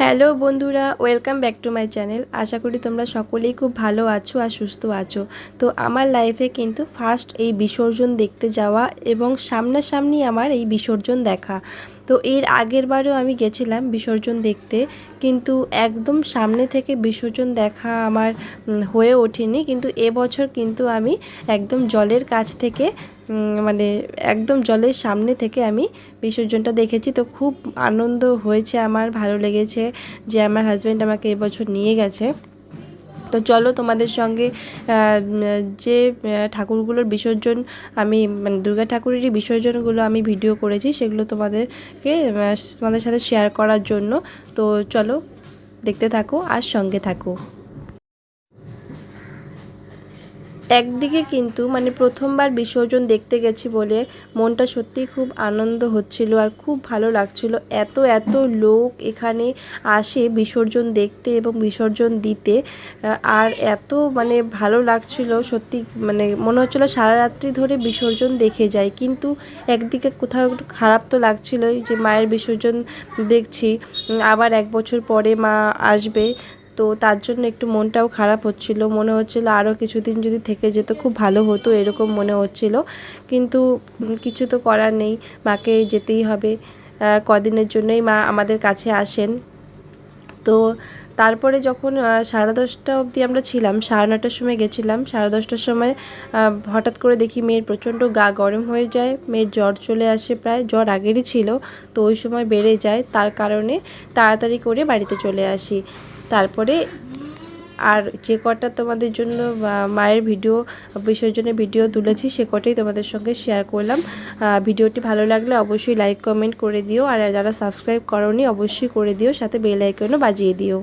Hello বন্ধুরা, welcome back to my channel. আশা করি তোমরা সকলেই খুব ভালো আছো আর সুস্থ আছো। তো আমার লাইফে কিন্তু ফার্স্ট এই বিসর্জন দেখতে যাওয়া এবং সামনাসামনি আমার এই বিসর্জন দেখা। তো এর আগের বারেও আমি গেছিলাম বিসর্জন দেখতে, কিন্তু একদম সামনে থেকে বিসর্জন দেখা আমার হয়ে ওঠেনি। কিন্তু এবছর কিন্তু আমি একদম জলের কাছ থেকে মানে একদম জলের সামনে থেকে আমি বিসর্জনটা দেখেছি। তো খুব আনন্দ হয়েছে আমার, ভালো লেগেছে যে আমার হাজব্যান্ড আমাকে এবছর নিয়ে গেছে। তো চলো তোমাদের সঙ্গে যে ঠাকুরগুলোর বিসর্জন আমি মানে দুর্গা ঠাকুরেরই বিসর্জনগুলো আমি ভিডিও করেছি, সেগুলো তোমাদেরকে তোমাদের সাথে শেয়ার করার জন্য। তো চলো দেখতে থাকো আর সঙ্গে থাকো। একদিকে কিন্তু মানে প্রথমবার বিসর্জন দেখতে গেছি বলে মনটা সত্যিই খুব আনন্দ হচ্ছিল আর খুব ভালো লাগছিল। এত এত লোক এখানে আসে বিসর্জন দেখতে এবং বিসর্জন দিতে আর এত মানে ভালো লাগছিল সত্যি মানে মনে হচ্ছিল সারা রাত্রি ধরে বিসর্জন দেখে যাই। কিন্তু একদিকে কোথাও খারাপ তো লাগছিলোই যে মায়ের বিসর্জন দেখছি আবার এক বছর পরে মা আসবে। তো তার জন্য একটু মনটাও খারাপ হচ্ছিল। মনে হচ্ছিল আরও কিছুদিন যদি থেকে যেত খুব ভালো হতো, এরকম মনে হচ্ছিল। কিন্তু কিছু তো করার নেই, মাকে যেতেই হবে। কদিনের জন্যই মা আমাদের কাছে আসেন। তো তারপরে যখন সাড়ে দশটা অবধি আমরা ছিলাম, সাড়ে নটার সময় গেছিলাম, সাড়ে দশটার সময় হঠাৎ করে দেখি মেয়ের প্রচণ্ড গা গরম হয়ে যায়, মেয়ের জ্বর চলে আসে প্রায়, জ্বর আগেরই ছিল, তো ওই সময় বেড়ে যায়, তার কারণে তাড়াতাড়ি করে বাড়িতে চলে আসি। তারপরে আর যে কটা তোমাদের জন্য মায়ের ভিডিও, বিসর্জনের ভিডিও তুলেছি, সে কটাই তোমাদের সঙ্গে শেয়ার করলাম। ভিডিওটি ভালো লাগলে অবশ্যই লাইক কমেন্ট করে দিও। আর যারা সাবস্ক্রাইব করনি, অবশ্যই করে দিও। সাথে বেল আইকনও বাজিয়ে দিও।